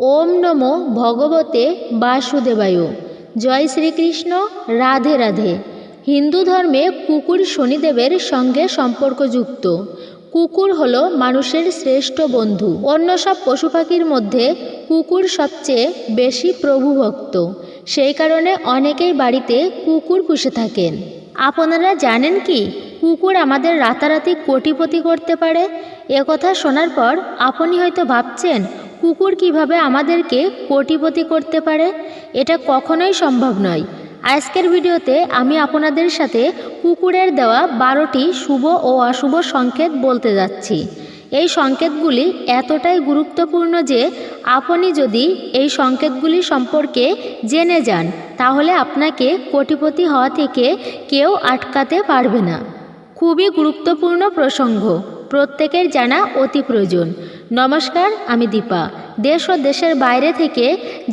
ওম নমো ভগবতে বাসুদেবায়। জয় শ্রীকৃষ্ণ, রাধে রাধে। হিন্দু ধর্মে কুকুর শনিদেবের সঙ্গে সম্পর্কযুক্ত। কুকুর হলো মানুষের শ্রেষ্ঠ বন্ধু। অন্য সব পশু পাখির মধ্যে কুকুর সবচেয়ে বেশি প্রভুভক্ত। সেই কারণে অনেকেই বাড়িতে কুকুর পুষে থাকেন। আপনারা জানেন কি? কুকুর আমাদের রাতারাতি কোটিপতি করতে পারে। একথা শোনার পর আপনি হয়তো ভাবছেন কুকুর কীভাবে আমাদেরকে কোটিপতি করতে পারে, এটা কখনোই সম্ভব নয়। আজকের ভিডিওতে আমি আপনাদের সাথে কুকুরের দেওয়া বারোটি শুভ ও অশুভ সংকেত বলতে যাচ্ছি। এই সংকেতগুলি এতটাই গুরুত্বপূর্ণ যে আপনি যদি এই সংকেতগুলি সম্পর্কে জেনে যান, তাহলে আপনাকে কোটিপতি হওয়া থেকে কেউ আটকাতে পারবে না। খুবই গুরুত্বপূর্ণ প্রসঙ্গ, প্রত্যেকের জানা অতি প্রয়োজন। নমস্কার আমি দীপা। দেশ ও দেশের বাইরে থেকে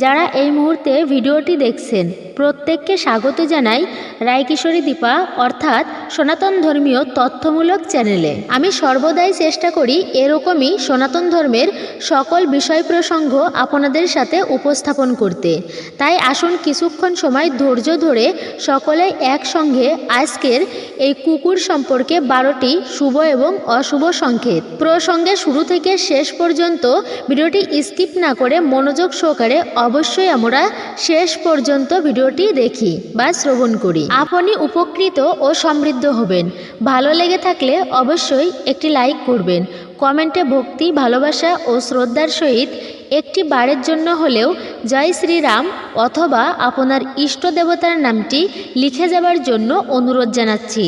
যারা এই মুহূর্তে ভিডিওটি দেখছেন, প্রত্যেককে স্বাগত জানাই রায়কিশোরী দীপা অর্থাৎ সনাতন ধর্মীয় তথ্যমূলক চ্যানেলে। আমি সর্বদাই চেষ্টা করি এরকমই সনাতন ধর্মের সকল বিষয় প্রসঙ্গ আপনাদের সাথে উপস্থাপন করতে। তাই আসুন কিছুক্ষণ সময় ধৈর্য ধরে সকলে একসঙ্গে আজকের এই কুকুর সম্পর্কে বারোটি শুভ এবং অশুভ সংকেত। প্রসঙ্গে শুরু থেকে শেষ পর্যন্ত ভিডিওটি স্কিপ না করে মনোযোগ সহকারে অবশ্যই আমরা শেষ পর্যন্ত ভিডিওটি দেখি বা শ্রবণ করি। আপনি উপকৃত ও সমৃদ্ধ হবেন। ভালো লেগে থাকলে অবশ্যই একটি লাইক করবেন। কমেন্টে ভক্তি, ভালোবাসা ও শ্রদ্ধার সহিত একটি বারের জন্য হলেও জয় শ্রীরাম অথবা আপনার ইষ্ট দেবতার নামটি লিখে যাবার জন্য অনুরোধ জানাচ্ছি।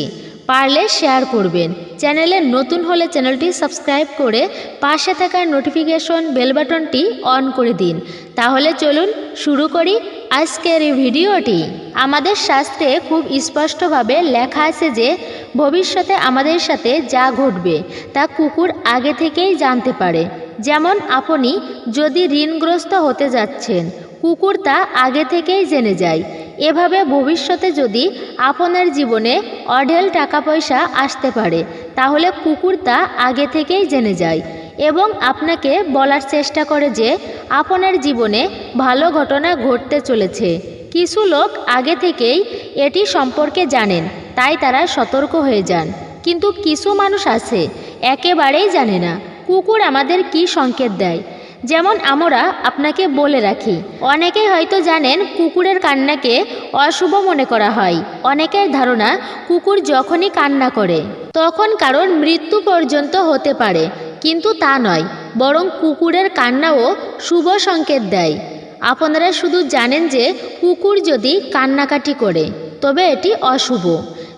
পারলে শেয়ার করবেন। চ্যানেলে নতুন হলে চ্যানেলটি সাবস্ক্রাইব করে পাশে থাকা নোটিফিকেশন বেল বাটনটি অন করে দিন। তাহলে চলুন শুরু করি আজকের এই ভিডিওটি। আমাদের শাস্ত্রে খুব স্পষ্টভাবে লেখা আছে যে, ভবিষ্যতে আমাদের সাথে যা ঘটবে তা কুকুর আগে থেকেই জানতে পারে। যেমন আপনি যদি ঋণগ্রস্ত হতে যাচ্ছেন, কুকুর তা আগে থেকেই জেনে যায়। এভাবে ভবিষ্যতে যদি আপনার জীবনে অঢেল টাকা পয়সা আসতে পারে, তাহলে কুকুর তা আগে থেকেই জেনে যায় এবং আপনাকে বলার চেষ্টা করে যে আপনার জীবনে ভালো ঘটনা ঘটতে চলেছে। কিছু লোক আগে থেকেই এটি সম্পর্কে জানেন, তাই তারা সতর্ক হয়ে যান। কিন্তু কিছু মানুষ আছে, একেবারেই জানে না, কুকুর আমাদের কি সংকেত দেয়? যেমন আমরা আপনাকে বলে রাখি। অনেকেই হয়তো জানেন কুকুরের কান্নাকে অশুভ মনে করা হয়। অনেকের ধারণা কুকুর যখনই কান্না করে, তখন কারণ মৃত্যু পর্যন্ত হতে পারে। কিন্তু তা নয়, বরং কুকুরের কান্নাও শুভ সংকেত দেয়। আপনারা শুধু জানেন যে কুকুর যদি কান্নাকাটি করে, তবে এটি অশুভ।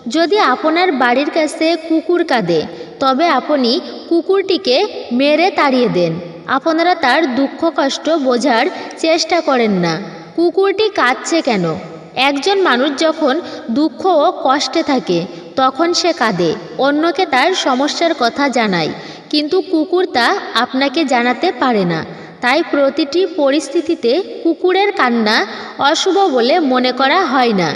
যদি আপনার বাড়ির কাছে কুকুর কাঁদে, তবে আপনি কুকুরটিকে মেরে তাড়িয়ে দেন। আপনারা তার দুঃখ কষ্ট বোঝার চেষ্টা করেন না। কুকুরটি কাঁদছে কেন? একজন মানুষ যখন দুঃখ ও কষ্টে থাকে, তখন সে কাঁদে। অন্যকে তার সমস্যার কথা জানায়, কিন্তু কুকুর তা আপনাকে জানাতে পারে না। তাই প্রতিটি পরিস্থিতিতে কুকুরের কান্না অশুভ বলে মনে করা হয় না।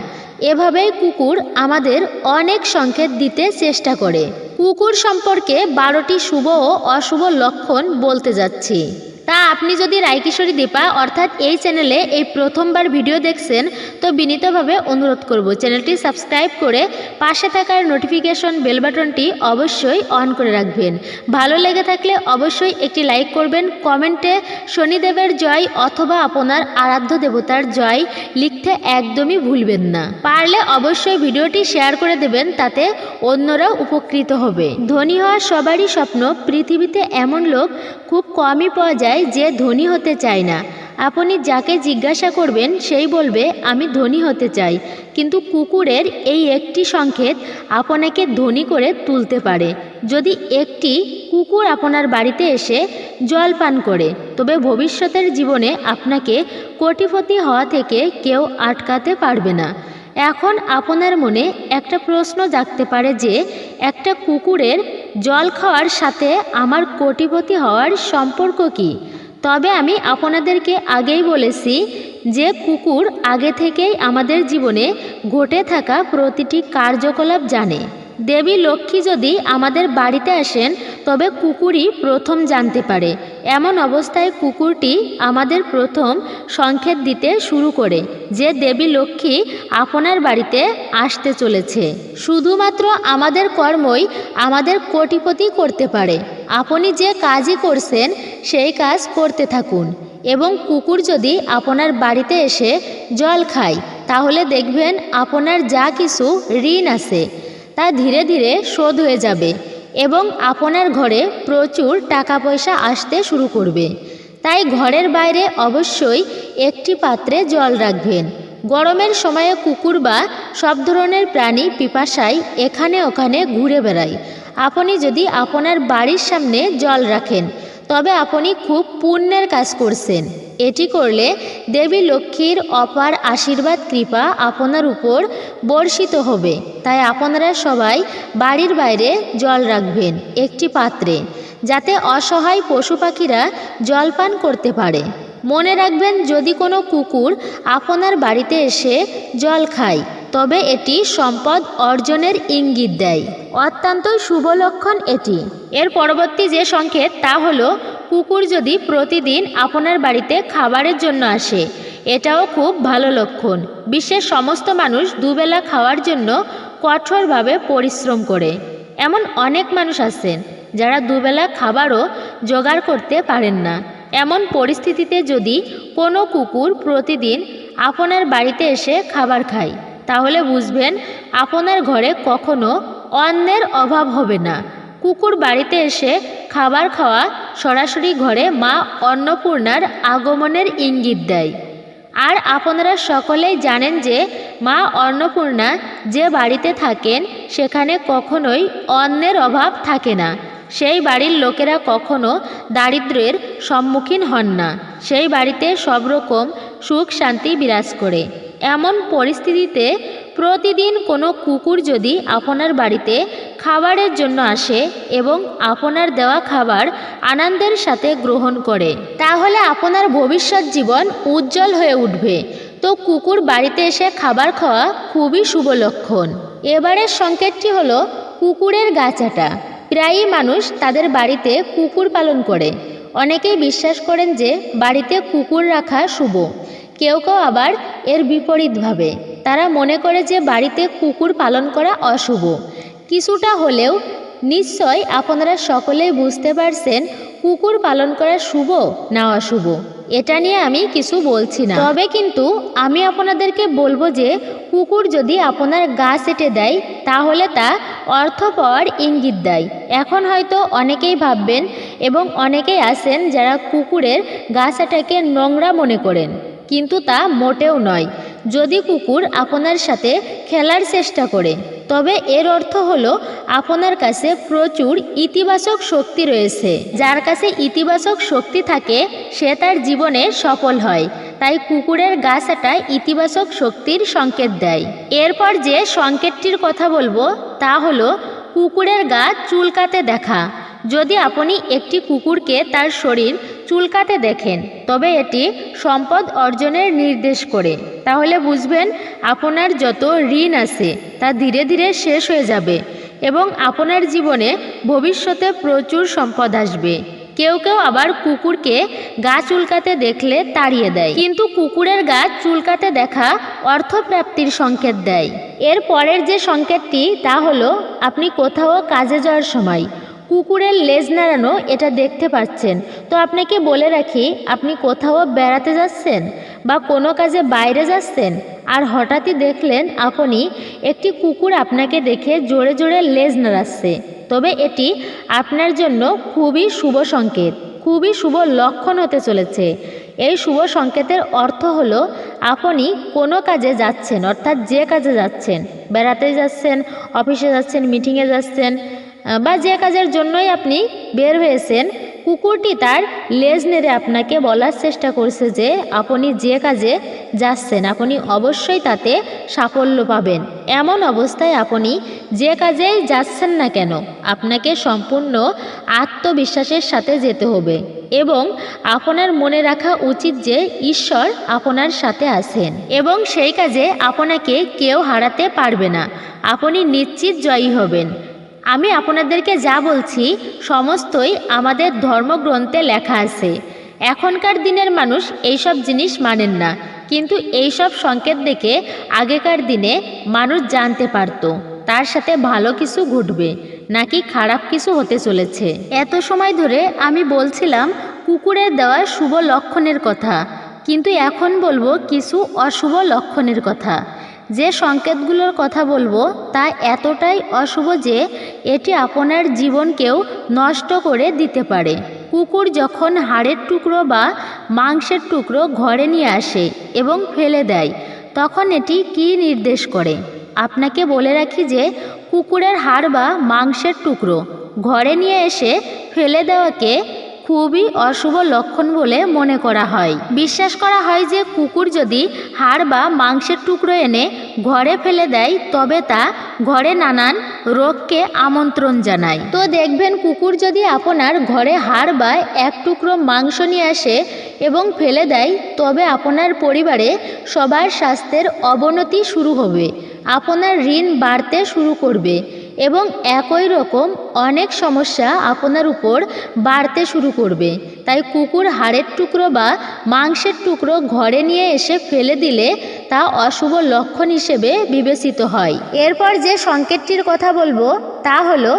এভাবেই কুকুর আমাদের অনেক সংকেত দিতে চেষ্টা করে। কুকুর সম্পর্কে বারোটি শুভ ও অশুভ লক্ষণ বলতে যাচ্ছি। তা আপনি যদি রায়কিশোরী দীপা অর্থাৎ এই চ্যানেলে এই প্রথমবার ভিডিও দেখছেন, তো বিনীতভাবে অনুরোধ করব চ্যানেলটি সাবস্ক্রাইব করে পাশে থাকার নোটিফিকেশন বেল বাটনটি অবশ্যই অন করে রাখবেন। ভালো লেগে থাকলে অবশ্যই একটি লাইক করবেন, কমেন্টে শনিদেবের জয় অথবা আপনার আরাধ্য দেবতার জয় লিখতে একদমই ভুলবেন না। পারলে অবশ্যই ভিডিওটি শেয়ার করে দেবেন, তাতে অন্যরাও উপকৃত হবে। ধনী হওয়ার সবারই স্বপ্ন, পৃথিবীতে এমন লোক খুব কমই পাওয়া যায় যে ধনী হতে চায় না। আপনি যাকে জিজ্ঞাসা করবেন, সেই বলবে, আমি ধনী হতে চাই। কিন্তু কুকুরের এই একটি সংকেত আপনাকে ধনী করে তুলতে পারে। যদি একটি কুকুর আপনার বাড়িতে এসে জল পান করে, তবে ভবিষ্যতের জীবনে আপনাকে কোটিপতি হওয়া থেকে কেউ আটকাতে পারবে না। এখন আপনার মনে একটা প্রশ্ন জাগতে পারে যে, একটা কুকুরের জল খাওয়ার সাথে আমার কোটিপতি হওয়ার সম্পর্ক কি? তবে আমি আপনাদেরকে আগেই বলেছি যে কুকুর আগে থেকেই আমাদের জীবনে ঘটে থাকা প্রতিটি কার্যকলাপ জানে। দেবী লক্ষ্মী যদি আমাদের বাড়িতে আসেন, তবে কুকুরই প্রথম জানতে পারে। এমন অবস্থায় কুকুরটি আমাদের প্রথম সংকেত দিতে শুরু করে, যে দেবী লক্ষ্মী আপনার বাড়িতে আসতে চলেছে। শুধুমাত্র আমাদের কর্মই আমাদের কোটিপতি করতে পারে। আপনি যে কাজই করছেন, সেই কাজ করতে থাকুন। এবং কুকুর যদি আপনার বাড়িতে এসে জল খায়, তাহলে দেখবেন আপনার যা কিছু ঋণ আছে। তা ধীরে ধীরে শোধ হয়ে যাবে এবং আপনার ঘরে প্রচুর টাকা পয়সা আসতে শুরু করবে। তাই ঘরের বাইরে অবশ্যই একটি পাত্রে জল রাখবেন। গরমের সময়ে কুকুর বা সব ধরনের প্রাণী পিপাসায় এখানে ওখানে ঘুরে বেড়ায়। আপনি যদি আপনার বাড়ির সামনে জল রাখেন, তবে আপনি খুব পুণ্যের কাজ করছেন। এটি করলে দেবী লক্ষ্মীর অপার আশীর্বাদ কৃপা আপনার উপর বর্ষিত হবে। তাই আপনারা সবাই বাড়ির বাইরে জল রাখবেন একটি পাত্রে, যাতে অসহায় পশু পাখিরা জলপান করতে পারে। মনে রাখবেন, যদি কোনো কুকুর আপনার বাড়িতে এসে জল খায়, তবে এটি সম্পদ অর্জনের ইঙ্গিত দেয়। অত্যন্ত শুভ লক্ষণ এটি। এর পরবর্তী যে সংকেত, তা হলো কুকুর যদি প্রতিদিন আপনার বাড়িতে খাবারের জন্য আসে, এটাও খুব ভালো লক্ষণ। বিশ্বের সমস্ত মানুষ দুবেলা খাওয়ার জন্য কঠোরভাবে পরিশ্রম করে। এমন অনেক মানুষ আছেন যারা দুবেলা খাবারও জোগাড় করতে পারেন না। এমন পরিস্থিতিতে যদি কোনো কুকুর প্রতিদিন আপনার বাড়িতে এসে খাবার খায়, তাহলে বুঝবেন আপনার ঘরে কখনো অন্নের অভাব হবে না। কুকুর বাড়িতে এসে খাবার খাওয়া সরাসরি ঘরে মা অন্নপূর্ণার আগমনের ইঙ্গিত দেয়। আর আপনারা সকলেই জানেন যে মা অন্নপূর্ণা যে বাড়িতে থাকেন, সেখানে কখনোই অন্নের অভাব থাকে না। সেই বাড়ির লোকেরা কখনো দারিদ্র্যের সম্মুখীন হন না। সেই বাড়িতে সব রকম সুখ শান্তি বিরাজ করে। এমন পরিস্থিতিতে প্রতিদিন কোনো কুকুর যদি আপনার বাড়িতে খাবারের জন্য আসে এবং আপনার দেওয়া খাবার আনন্দের সাথে গ্রহণ করে, তাহলে আপনার ভবিষ্যৎ জীবন উজ্জ্বল হয়ে উঠবে। তো কুকুর বাড়িতে এসে খাবার খাওয়া খুবই শুভ লক্ষণ। এবারের সংকেতটি হলো কুকুরের গাছাটা। প্রায়ই মানুষ তাদের বাড়িতে কুকুর পালন করে। অনেকেই বিশ্বাস করেন যে বাড়িতে কুকুর রাখা শুভ। কেউ কেউ আবার এর বিপরীতভাবে তারা মনে করে যে বাড়িতে কুকুর পালন করা অশুভ। কিছুটা হলেও নিশ্চয় আপনারা সকলেই বুঝতে পারছেন কুকুর পালন করা শুভ না অশুভ। এটা নিয়ে আমি কিছু বলছি না। তবে কিন্তু আমি আপনাদেরকে বলব যে কুকুর যদি আপনার গা সেটে দেয়, তাহলে তা অর্থ পাওয়ার ইঙ্গিত দেয়। এখন হয়তো অনেকেই ভাববেন এবং অনেকেই আছেন যারা কুকুরের গা সেটাকে নোংরা মনে করেন। কিন্তু তা মোটেও নয়। যদি কুকুর আপনার সাথে খেলার চেষ্টা করে, তবে এর অর্থ হলো আপনার কাছে প্রচুর ইতিবাচক শক্তি রয়েছে। যার কাছে ইতিবাচক শক্তি থাকে, সে তার জীবনে সফল হয়। তাই কুকুরের গাছাটা ইতিবাচক শক্তির সংকেত দেয়। এরপর যে সংকেতটির কথা বলব, তা হলো কুকুরের গা চুলকাতে দেখা। যদি আপনি একটি কুকুরকে তার শরীর চুলকাতে দেখেন, তবে এটি সম্পদ অর্জনের নির্দেশ করে। তাহলে বুঝবেন, আপনার যত ঋণ আছে, তা ধীরে ধীরে শেষ হয়ে যাবে এবং আপনার জীবনে ভবিষ্যতে প্রচুর সম্পদ আসবে। কেউ কেউ আবার কুকুরকে গা চুলকাতে দেখলে তাড়িয়ে দেয়। কিন্তু কুকুরের গা চুলকাতে দেখা অর্থপ্রাপ্তির সংকেত দেয়। এর পরের যে সংকেতটি, তা হলো, আপনি কোথাও কাজে যাওয়ার সময় কুকুরের লেজ নাড়ানো এটা দেখতে পাচ্ছেন। তো আপনাকে বলে রাখি, আপনি কোথাও বেড়াতে যাচ্ছেন বা কোনো কাজে বাইরে যাচ্ছেন আর হঠাৎই দেখলেন আপনি একটি কুকুর আপনাকে দেখে জোরে জোরে লেজ নাড়াচ্ছে। তবে এটি আপনার জন্য খুবই শুভ সংকেত, খুবই শুভ লক্ষণ হতে চলেছে। এই শুভ সংকেতের অর্থ হলো আপনি কোনো কাজে যাচ্ছেন, অর্থাৎ যে কাজে যাচ্ছেন, বেড়াতে যাচ্ছেন, অফিসে যাচ্ছেন, মিটিংয়ে যাচ্ছেন বা যে কাজের জন্যই আপনি বের হয়েছেন। কুকুরটি তার লেজ নেড়ে আপনাকে বলার চেষ্টা করছে যে আপনি যে কাজে যাচ্ছেন, আপনি অবশ্যই তাতে সাফল্য পাবেন। এমন অবস্থায় আপনি যে কাজে যাচ্ছেন না কেন, আপনাকে সম্পূর্ণ আত্মবিশ্বাসের সাথে যেতে হবে এবং আপনার মনে রাখা উচিত যে ঈশ্বর আপনার সাথে আছেন এবং সেই কাজে আপনাকে কেউ হারাতে পারবে না। আপনি নিশ্চিত জয়ী হবেন। আমি আপনাদেরকে যা বলছি, সমস্তই আমাদের ধর্মগ্রন্থে লেখা আছে। এখনকার দিনের মানুষ এইসব জিনিস মানেন না, কিন্তু এইসব সংকেত দেখে আগেকার দিনে মানুষ জানতে পারতো, তার সাথে ভালো কিছু ঘটবে, নাকি খারাপ কিছু হতে চলেছে। এত সময় ধরে আমি বলছিলাম, কুকুরের দেওয়া শুভ লক্ষণের কথা, কিন্তু এখন বলব কিছু অশুভ লক্ষণের কথা। যে সংকেতগুলোর কথা বলব তা এতটাই অশুভ যে এটি আপনার জীবনকেও নষ্ট করে দিতে পারে। কুকুর যখন হাড়ের টুকরো বা মাংসের টুকরো ঘরে নিয়ে আসে এবং ফেলে দেয়, তখন এটি কী নির্দেশ করে? আপনাকে বলে রাখি যে কুকুরের হাড় বা মাংসের টুকরো ঘরে নিয়ে এসে ফেলে দেওয়াকে খুবই অশুভ লক্ষণ বলে মনে করা হয়। বিশ্বাস করা হয় যে কুকুর যদি হাড় বা মাংসের টুকরো এনে ঘরে ফেলে দেয়, তবে তা ঘরে নানান রোগকে আমন্ত্রণ জানায়। তো দেখবেন কুকুর যদি আপনার ঘরে হাড় বা এক টুকরো মাংস নিয়ে আসে এবং ফেলে দেয়, তবে আপনার পরিবারে সবার স্বাস্থ্যের অবনতি শুরু হবে। আপনার ঋণ বাড়তে শুরু করবে এবং একই রকম অনেক সমস্যা আপনার উপর বাড়তে শুরু করবে। তাই কুকুর হাড়ের টুকরো বা মাংসের টুকরো ঘরে নিয়ে এসে ফেলে দিলে তা অশুভ লক্ষণ হিসেবে বিবেচিত হয়। এরপর যে সংকেতটির কথা বলব, তা হলো,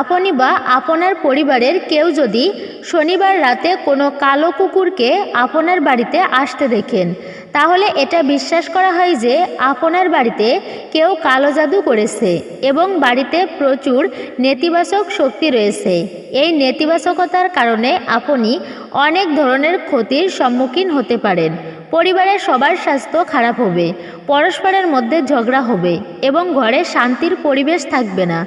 আপনি বা আপনার পরিবারের কেউ যদি শনিবার রাতে কোনো কালো কুকুরকে আপনার বাড়িতে আসতে দেখেন, তাহলে এটা বিশ্বাস করা হয় যে আপনার বাড়িতে কেউ কালো জাদু করেছে এবং বাড়িতে প্রচুর নেতিবাচক শক্তি রয়েছে। এই নেতিবাচকতার কারণে আপনি অনেক ধরনের ক্ষতির সম্মুখীন হতে পারেন। পরিবারের সবার স্বাস্থ্য খারাপ হবে, পরস্পরের মধ্যে ঝগড়া হবে এবং ঘরে শান্তির পরিবেশ থাকবে না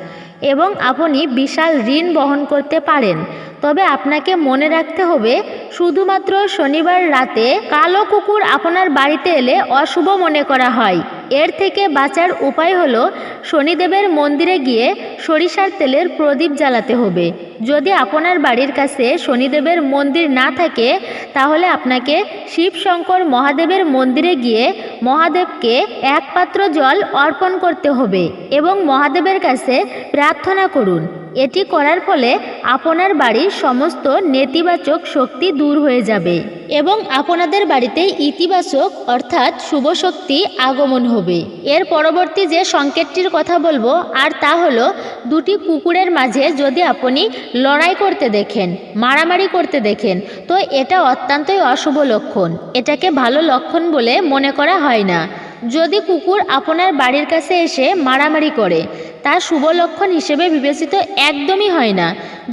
এবং আপনি বিশাল ঋণ বহন করতে পারেন। তবে আপনাকে মনে রাখতে হবে, শুধুমাত্র শনিবার রাতে কালো কুকুর আপনার বাড়িতে এলে অশুভ মনে করা হয়। এর থেকে বাঁচার উপায় হলো শনিদেবের মন্দিরে গিয়ে সরিষার তেলের প্রদীপ জ্বালাতে হবে। যদি আপনার বাড়ির কাছে শনিদেবের মন্দির না থাকে, তাহলে আপনাকে শিব শঙ্কর মহাদেবের মন্দিরে গিয়ে মহাদেবকে এক পাত্র জল অর্পণ করতে হবে এবং মহাদেবের কাছে প্রার্থনা করুন। এটি করার ফলে আপনার বাড়ির সমস্ত নেতিবাচক শক্তি দূর হয়ে যাবে। এবং আপনাদের বাড়িতে ইতিবাচক, অর্থাৎ শুভ শক্তি আগমন হবে। এর পরবর্তী যে সংকেতটির কথা বলব, আর তা হলো, দুটি কুকুরের মাঝে যদি আপনি লড়াই করতে দেখেন, মারামারি করতে দেখেন, তো এটা অত্যন্তই অশুভ লক্ষণ। এটাকে ভালো লক্ষণ বলে মনে করা হয় না। যদি কুকুর আপনার বাড়ির কাছে এসে মারামারি করে তা শুভ লক্ষণ হিসেবে বিবেচিত একদমই হয় না।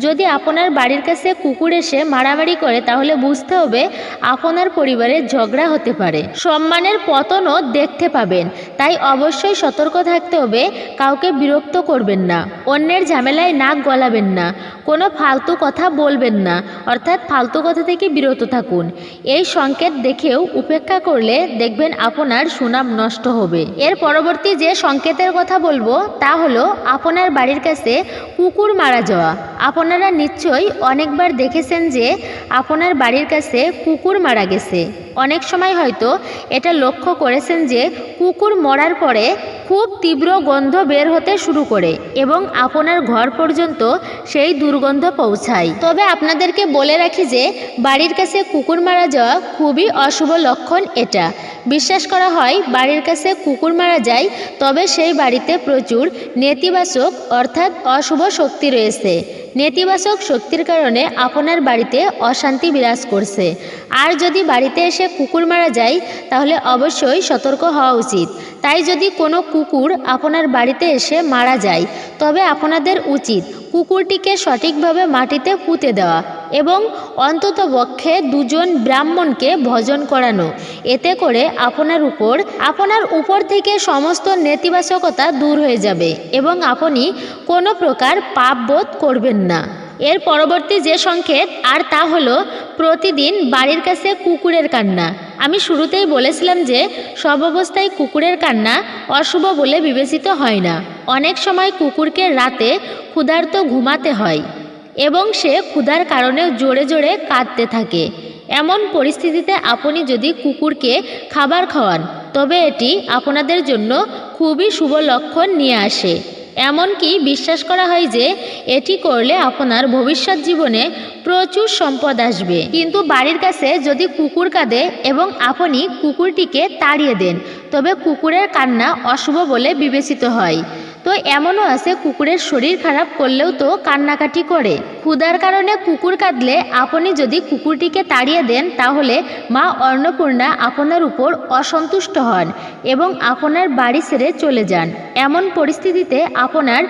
যদি আপনার বাড়ির কাছে কুকুর এসে মারামারি করে, তাহলে বুঝতে হবে আপনার পরিবারে ঝগড়া হতে পারে। সম্মানের পতনও দেখতে পাবেন। তাই অবশ্যই সতর্ক থাকতে হবে, কাউকে বিরক্ত করবেন না। অন্যের ঝামেলায় নাক গলাবেন না। কোনো ফালতু কথা বলবেন না। অর্থাৎ ফালতু কথা থেকে বিরত থাকুন। এই সংকেত দেখেও উপেক্ষা করলে দেখবেন আপনার সুনাম নষ্ট হবে। এর পরবর্তী যে সংকেতের কথা বলব, তা হলো আপনার বাড়ির কাছে কুকুর মারা যাওয়া। আপনারা নিশ্চয়ই অনেকবার দেখেছেন যে আপনার বাড়ির কাছে কুকুর মারা গেছে। অনেক সময় হয়তো এটা লক্ষ্য করেছেন যে কুকুর মরার পরে খুব তীব্র গন্ধ বের হতে শুরু করে এবং আপনার ঘর পর্যন্ত সেই দুর্গন্ধ পৌঁছায়। তবে আপনাদেরকে বলে রাখি যে, বাড়ির কাছে কুকুর মারা যাওয়া খুবই অশুভ লক্ষণ এটা। বিশ্বাস করা হয়, বাড়ির কাছে কুকুর মারা যায়, তবে সেই বাড়িতে প্রচুর নেতিবাচক অর্থাৎ অশুভ শক্তি রয়েছে। নেতিবাচক শক্তির কারণে আপনার বাড়িতে অশান্তি বিরাজ করছে। আর যদি বাড়িতে এসে কুকুর মারা যায়, তাহলে অবশ্যই সতর্ক হওয়া উচিত। তাই যদি কোনো কুকুর আপনার বাড়িতে এসে মারা যায়, তবে আপনাদের উচিত কুকুরটিকে সঠিকভাবে মাটিতে পুঁতে দেওয়া। এবং অন্ততপক্ষে দুজন ব্রাহ্মণকে ভজন করানো। এতে করে আপনার উপর আপনার উপর থেকে সমস্ত নেতিবাচকতা দূর হয়ে যাবে এবং আপনি কোনো প্রকার পাপ বোধ করবেন না। এর পরবর্তী যে সংকেত, আর তা হলো প্রতিদিন বাড়ির কাছে কুকুরের কান্না। আমি শুরুতেই বলেছিলাম যে, সব অবস্থায় কুকুরের কান্না অশুভ বলে বিবেচিত হয় না। অনেক সময় কুকুরকে রাতে ক্ষুধার্ত ঘুমাতে হয়। এবং সে ক্ষুধার কারণে জোরে জোরে কাঁদতে থাকে। এমন পরিস্থিতিতে আপনি যদি কুকুরকে খাবার খাওয়ান, তবে এটি আপনাদের জন্য খুবই শুভ লক্ষণ নিয়ে আসে। এমনকি বিশ্বাস করা হয় যে এটি করলে আপনার ভবিষ্যৎ জীবনে প্রচুর সম্পদ আসবে। কিন্তু বাড়ির কাছে যদি কুকুর কাঁদে এবং আপনি কুকুরটিকে তাড়িয়ে দেন, তবে কুকুরের কান্না অশুভ বলে বিবেচিত হয়। তো এমনও আছে কুকুরের শরীর খারাপ করলেও তো কান্নাকাটি করে। ক্ষুধার কারণে কুকুর কাঁদলে আপনি যদি কুকুরটিকে তাড়িয়ে দেন, তাহলে মা অন্নপূর্ণা আপনার উপর অসন্তুষ্ট হন এবং আপনার বাড়ি ছেড়ে চলে যান। এমন পরিস্থিতিতে আপনার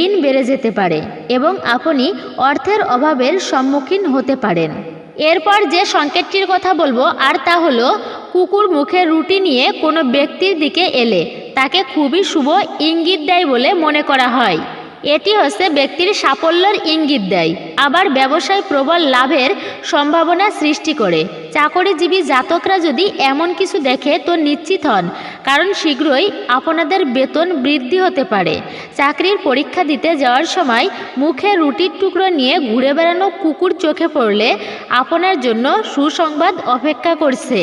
ঋণ বেড়ে যেতে পারে এবং আপনি অর্থের অভাবের সম্মুখীন হতে পারেন। এরপর যে সংকেতটির কথা বলব, আর তা হলো, কুকুর মুখে রুটি নিয়ে কোনো ব্যক্তির দিকে এলে, তাকে খুবই শুভ ইঙ্গিত দেয় বলে মনে করা হয়। এটি হচ্ছে ব্যক্তির সাফল্যের ইঙ্গিত দেয়। আবার ব্যবসায় প্রবল লাভের সম্ভাবনা সৃষ্টি করে। চাকরিজীবী জাতকরা যদি এমন কিছু দেখে, তো নিশ্চিত হন, কারণ শীঘ্রই আপনাদের বেতন বৃদ্ধি হতে পারে। চাকরির পরীক্ষা দিতে যাওয়ার সময় মুখে রুটির টুকরো নিয়ে ঘুরে বেড়ানো কুকুর চোখে পড়লে আপনার জন্য সুসংবাদ অপেক্ষা করছে।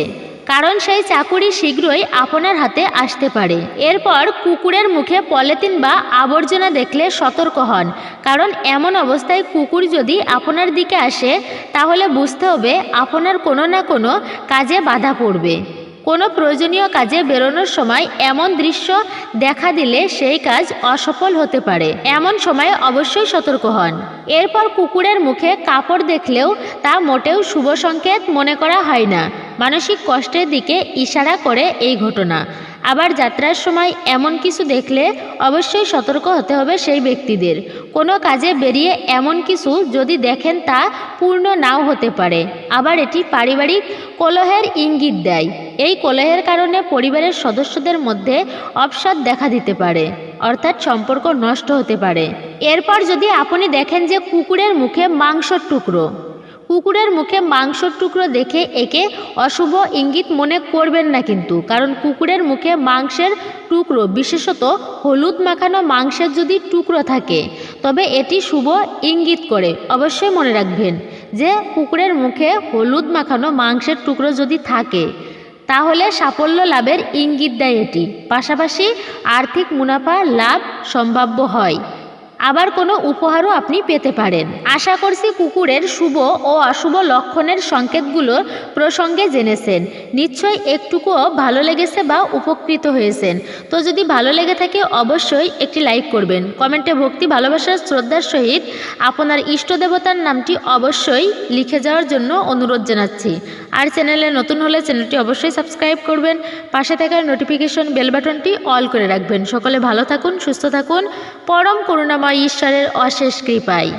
কারণ সেই চাকুরি শীঘ্রই আপনার হাতে আসতে পারে। এরপর কুকুরের মুখে পলিথিন বা আবর্জনা দেখলে সতর্ক হন, কারণ এমন অবস্থায় কুকুর যদি আপনার দিকে আসে, তাহলে বুঝতে হবে আপনার কোনো না কোনো কাজে বাধা পড়বে। কোনো প্রয়োজনীয় কাজে বেরোনোর সময় এমন দৃশ্য দেখা দিলে সেই কাজ অসফল হতে পারে। এমন সময় অবশ্যই সতর্ক হন। এরপর কুকুরের মুখে কাপড় দেখলেও তা মোটেও শুভ সংকেত মনে করা হয় না। মানসিক কষ্টের দিকে ইশারা করে এই ঘটনা। আবার যাত্রার সময় এমন কিছু দেখলে অবশ্যই সতর্ক হতে হবে সেই ব্যক্তিদের। কোনো কাজে বেরিয়ে এমন কিছু যদি দেখেন তা পূর্ণ নাও হতে পারে। আবার এটি পারিবারিক কলহের ইঙ্গিত দেয়। এই কলহের কারণে পরিবারের সদস্যদের মধ্যে অপসাদ দেখা দিতে পারে, অর্থাৎ সম্পর্ক নষ্ট হতে পারে। এরপর যদি আপনি দেখেন যে কুকুরের মুখে মাংসর টুকরো কুকুরের মুখে মাংসর টুকরো দেখে একে অশুভ ইঙ্গিত মনে করবেন না কিন্তু, কারণ কুকুরের মুখে মাংসের টুকরো, বিশেষত হলুদ মাখানো মাংসের যদি টুকরো থাকে, তবে এটি শুভ ইঙ্গিত করে। অবশ্যই মনে রাখবেন যে কুকুরের মুখে হলুদ মাখানো মাংসের টুকরো যদি থাকে, তাহলে সাফল্য লাভের ইঙ্গিত দেয় এটি। পাশাপাশি আর্থিক মুনাফা লাভ সম্ভাব্য হয়। আবার কোনো উপহারও আপনি পেতে পারেন। আশা করছি কুকুরের শুভ ও অশুভ লক্ষণের সংকেতগুলো প্রসঙ্গে জেনেছেন। নিশ্চয়ই একটুকুও ভালো লেগেছে বা উপকৃত হয়েছেন। তো যদি ভালো লেগে থাকে অবশ্যই একটি লাইক করবেন। কমেন্টে ভক্তি ভালোবাসার শ্রদ্ধার সহিত আপনার ইষ্ট দেবতার নামটি অবশ্যই লিখে যাওয়ার জন্য অনুরোধ জানাচ্ছি। আর চ্যানেলে নতুন হলে চ্যানেলটি অবশ্যই সাবস্ক্রাইব করবেন। পাশে থাকার নোটিফিকেশন বেল বাটনটি অল করে রাখবেন। সকলে ভালো থাকুন, সুস্থ থাকুন। পরম করুণাময় ঈশ্বরের অশেষ কৃপায়।